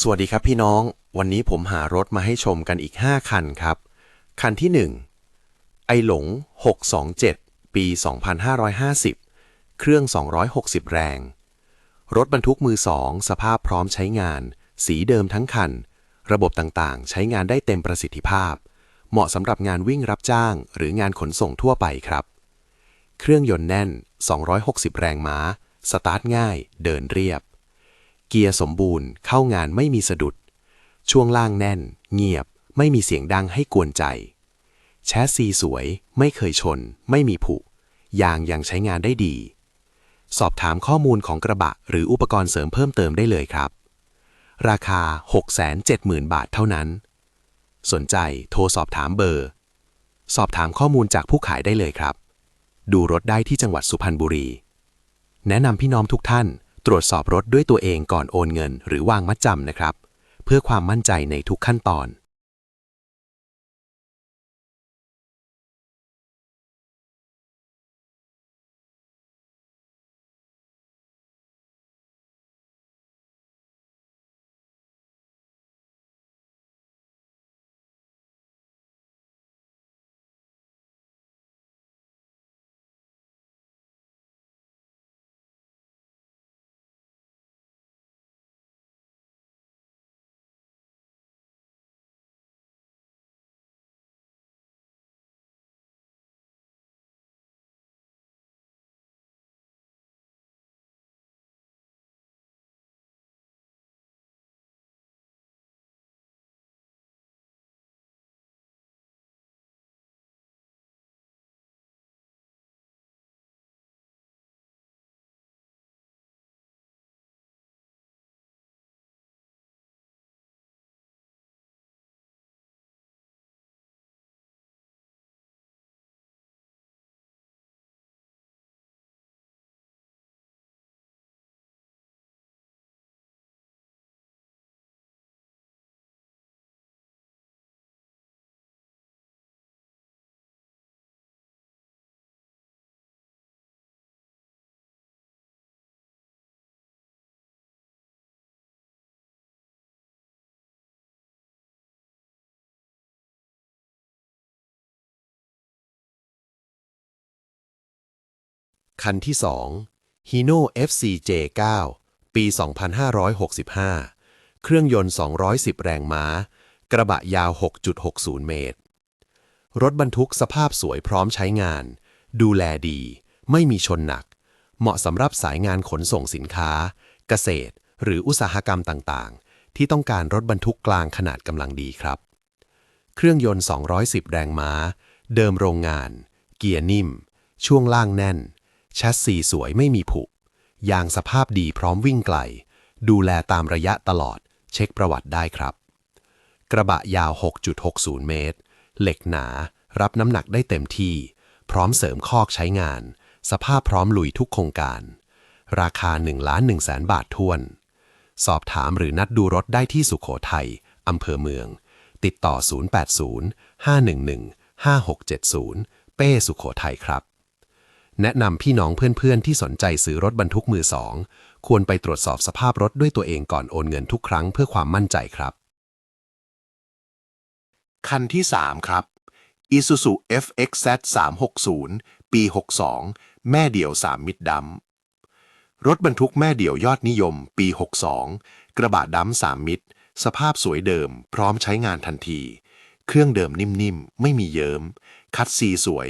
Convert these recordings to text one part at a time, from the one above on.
สวัสดีครับพี่น้อง วันนี้ผมหารถมาให้ชมกันอีก 5 คันครับ คันที่ 1 ไอหลง 627 ปี 2550 เครื่อง 260 แรง รถบรรทุกมือ2สภาพพร้อมใช้งาน สีเดิมทั้งคัน ระบบต่างๆ ใช้งานได้เต็มประสิทธิภาพ เหมาะสำหรับงานวิ่งรับจ้าง หรืองานขนส่งทั่วไปครับ เครื่องยนต์แน่น 260 แรงม้า สตาร์ทง่าย เดินเรียบ เกียร์สมบูรณ์ เข้างานไม่มีสะดุด ช่วงล่างแน่น เงียบ ไม่มีเสียงดังให้กวนใจ แชสซีสวย ไม่เคยชน ไม่มีผุ ยางยังใช้งานได้ดี สอบถามข้อมูลของกระบะ หรืออุปกรณ์เสริมเพิ่มเติมได้เลยครับ ราคา 670,000 บาทเท่านั้น สนใจโทรสอบถามเบอร์ สอบถามข้อมูลจากผู้ขายได้เลยครับ ดูรถได้ที่จังหวัดสุพรรณบุรี แนะนำพี่น้องทุกท่าน ตรวจสอบรถด้วยตัวเองก่อนโอนเงิน หรือวางมัดจำนะครับ เพื่อความมั่นใจในทุกขั้นตอน คันที่ 2 Hino FCJ9 ปี 2565 เครื่องยนต์ 210 แรงม้า กระบะยาว 6.60 เมตร รถบรรทุกสภาพสวยพร้อมใช้งาน ดูแลดี ไม่มีชนหนัก เหมาะสำหรับสายงานขนส่งสินค้า เกษตร หรืออุตสาหกรรมต่างๆ ที่ต้องการรถบรรทุกกลางขนาดกำลังดีครับ เครื่องยนต์ 210 แรงม้า เดิมโรงงาน เกียร์นิ่ม ช่วงล่างแน่น แชสซีสวยไม่มีผุ ยางสภาพดีพร้อมวิ่งไกล ดูแลตามระยะตลอด เช็คประวัติได้ครับ กระบะยาว 6.60 เมตร เหล็กหนา รับน้ำหนักได้เต็มที่ พร้อมเสริมคอกใช้งาน สภาพพร้อมลุยทุกโครงการ ราคา 1 ล้าน1แสนบาททวน สอบถามหรือนัดดูรถได้ที่สุขโขทัยอำเภอเมือง ติดต่อ 080 511 5670 เป้สุขโขทัยครับ แนะนำพี่น้องเพื่อนๆ ที่สนใจซื้อรถบรรทุกมือสอง ควรไปตรวจสอบสภาพรถด้วยตัวเองก่อนโอนเงินทุกครั้งเพื่อความมั่นใจครับ คันที่ 3 ครับ Isuzu FXZ 360ปี 62 แม่เดี่ยว 3 มิดดำรถบรรทุกแม่เดี่ยวยอดนิยม ปี 62 กระบะดำ3 มิดสภาพสวยเดิม พร้อมใช้งานทันที เครื่องเดิมนิ่มๆ ไม่มีเยิม้ม คัดซีสวย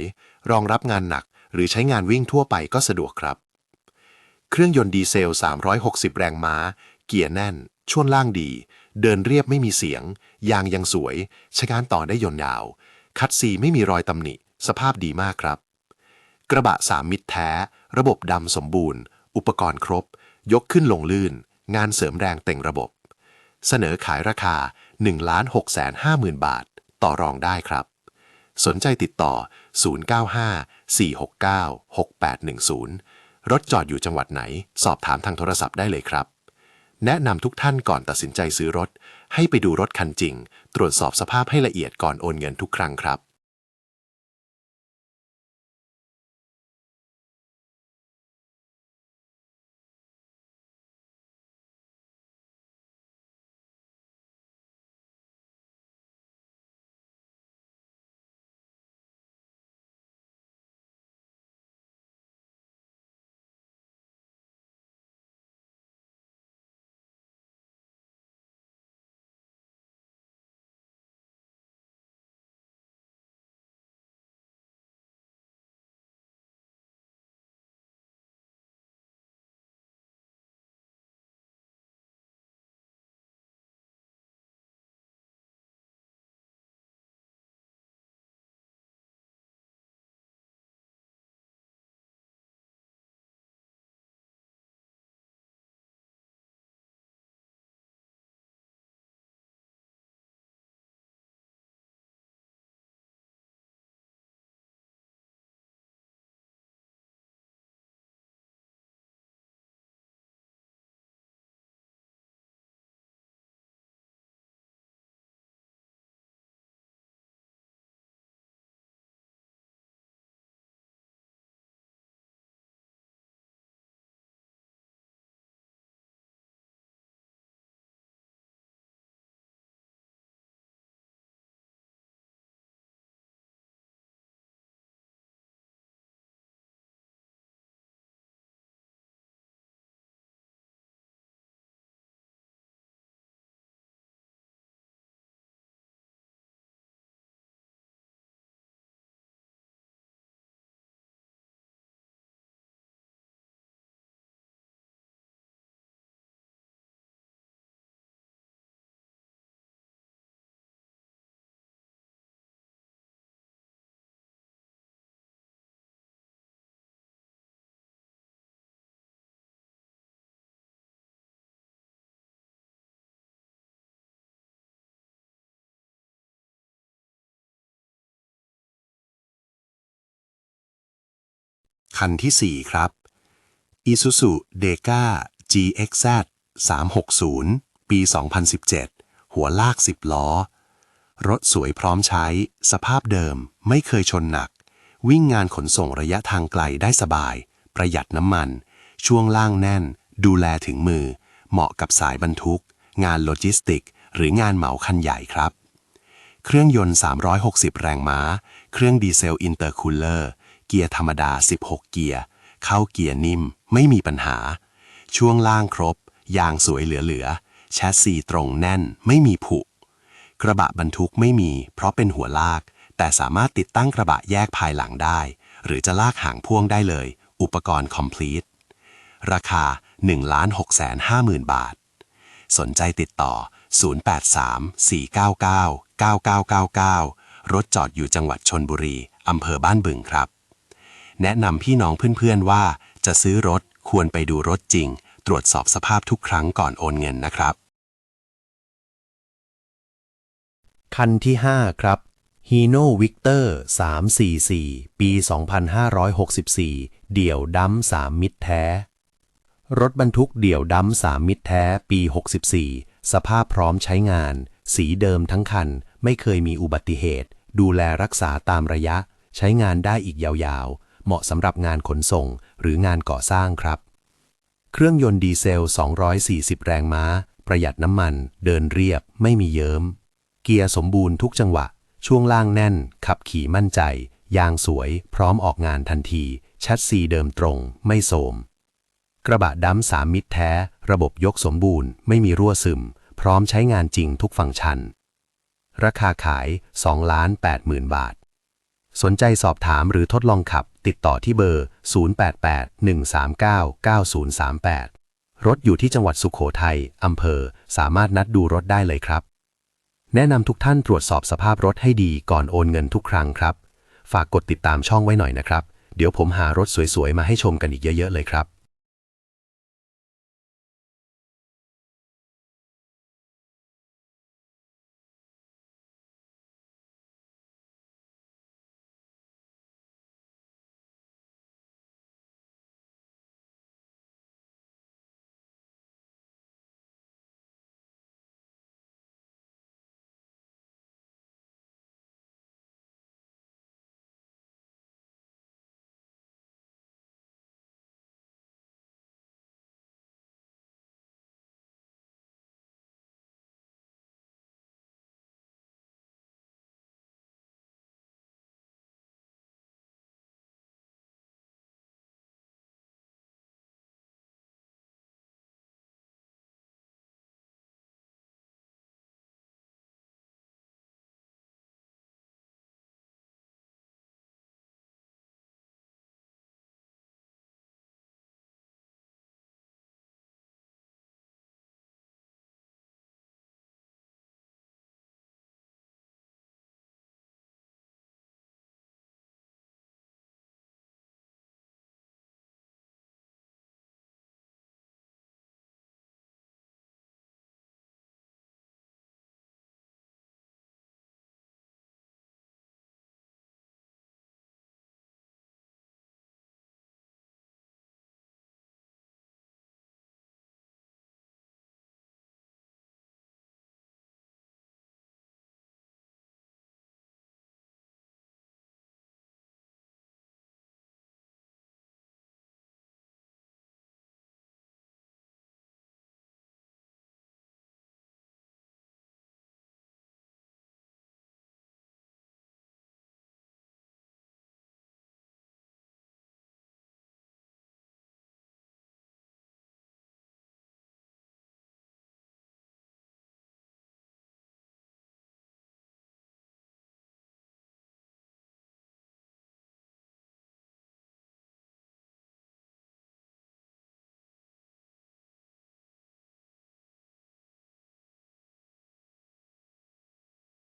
รองรับงานหนัก หรือใช้งานวิ่งทั่วไปก็สะดวกครับ เครื่องยนต์ดีเซล 360 แรงม้า เกียร์แน่น ช่วงล่างดี เดินเรียบไม่มีเสียง ยางยังสวย ใช้งานต่อได้ยนยาว คัดซีไม่มีรอยตำหนิ สภาพดีมากครับ กระบะ3มิตรแท้ ระบบดำสมบูรณ์ อุปกรณ์ครบ ยกขึ้นลงลื่น งานเสริมแรงเต็งระบบ เสนอขายราคา 1 6 5 0 0 0 0 บาท ต่อรองได้ครับ สนใจติดต่อ 095 469 6810 รถจอดอยู่จังหวัดไหน สอบถามทางโทรศัพท์ได้เลยครับ แนะนำทุกท่านก่อนตัดสินใจซื้อรถ ให้ไปดูรถคันจริง ตรวจสอบสภาพให้ละเอียดก่อนโอนเงินทุกครั้งครับ คันที่ 4 ครับ Isuzu Deca GXZ 360 ปี 2017 หัวลาก 10 ล้อ รถสวยพร้อมใช้ สภาพเดิมไม่เคยชนหนัก วิ่งงานขนส่งระยะทางไกลได้สบาย ประหยัดน้ำมัน ช่วงล่างแน่น ดูแลถึงมือ เหมาะกับสายบรรทุก งานโลจิสติก หรืองานเหมาคันใหญ่ครับ เครื่องยนต์ 360 แรงม้า เครื่องดีเซลอินเตอร์คูลเลอร์ กียร์ธรรมดา 16 เกียร์ เข้าเกียร์นิ่ม ไม่มีปัญหา ช่วงล่างครบ ยางสวยเหลือๆ แชสซีตรงแน่น ไม่มีผุ กระบะบรรทุกไม่มี เพราะเป็นหัวลาก แต่สามารถติดตั้งกระบะแยกภายหลังได้ หรือจะลากหางพ่วงได้เลย อุปกรณ์ complete ราคา 1,650,000 บาท สนใจติดต่อ 083-499-9999 รถจอดอยู่จังหวัดชนบุรี อำเภอบ้านบึงครับ แนะนำพี่น้องเพื่อนๆว่า จะซื้อรถควรไปดูรถจริง ตรวจสอบสภาพทุกครั้งก่อนโอนเงินนะครับ คันที่ 5 ครับ Hino Victor 344 ปี 2564 เดี่ยวดัม3มิตรแท้ รถบรรทุกเดี่ยวดัม3มิตรแท้ปี 64 สภาพพร้อมใช้งาน สีเดิมทั้งคัน ไม่เคยมีอุบัติเหตุ ดูแลรักษาตามระยะ ใช้งานได้อีกยาวๆ เหมาะสำหรับงานขนส่งหรืองานก่อสร้างครับ เครื่องยนต์ดีเซล 240 แรงม้า ประหยัดน้ำมัน เดินเรียบ ไม่มีเยิ้ม เกียร์สมบูรณ์ทุกจังหวะ ช่วงล่างแน่น ขับขี่มั่นใจ ยางสวย พร้อมออกงานทันที ชัดซีเดิมตรง ไม่โสม กระบะดำสามมิตรแท้ ระบบยกสมบูรณ์ ไม่มีรั่วซึม พร้อมใช้งานจริงทุกฟังก์ชันราคาขาย 2 ล้าน8หมื่นบาท สนใจสอบถามหรือทดลองขับ ติดต่อที่เบอร์ 0881399038 รถอยู่ที่จังหวัดสุขโขทัยอำเภอ สามารถนัดดูรถได้เลยครับ แนะนำทุกท่านตรวจสอบสภาพรถให้ดีก่อนโอนเงินทุกครั้งครับ ฝากกดติดตามช่องไว้หน่อยนะครับ เดี๋ยวผมหารถสวยๆ มาให้ชมกันอีกเยอะ ๆ เลยครับ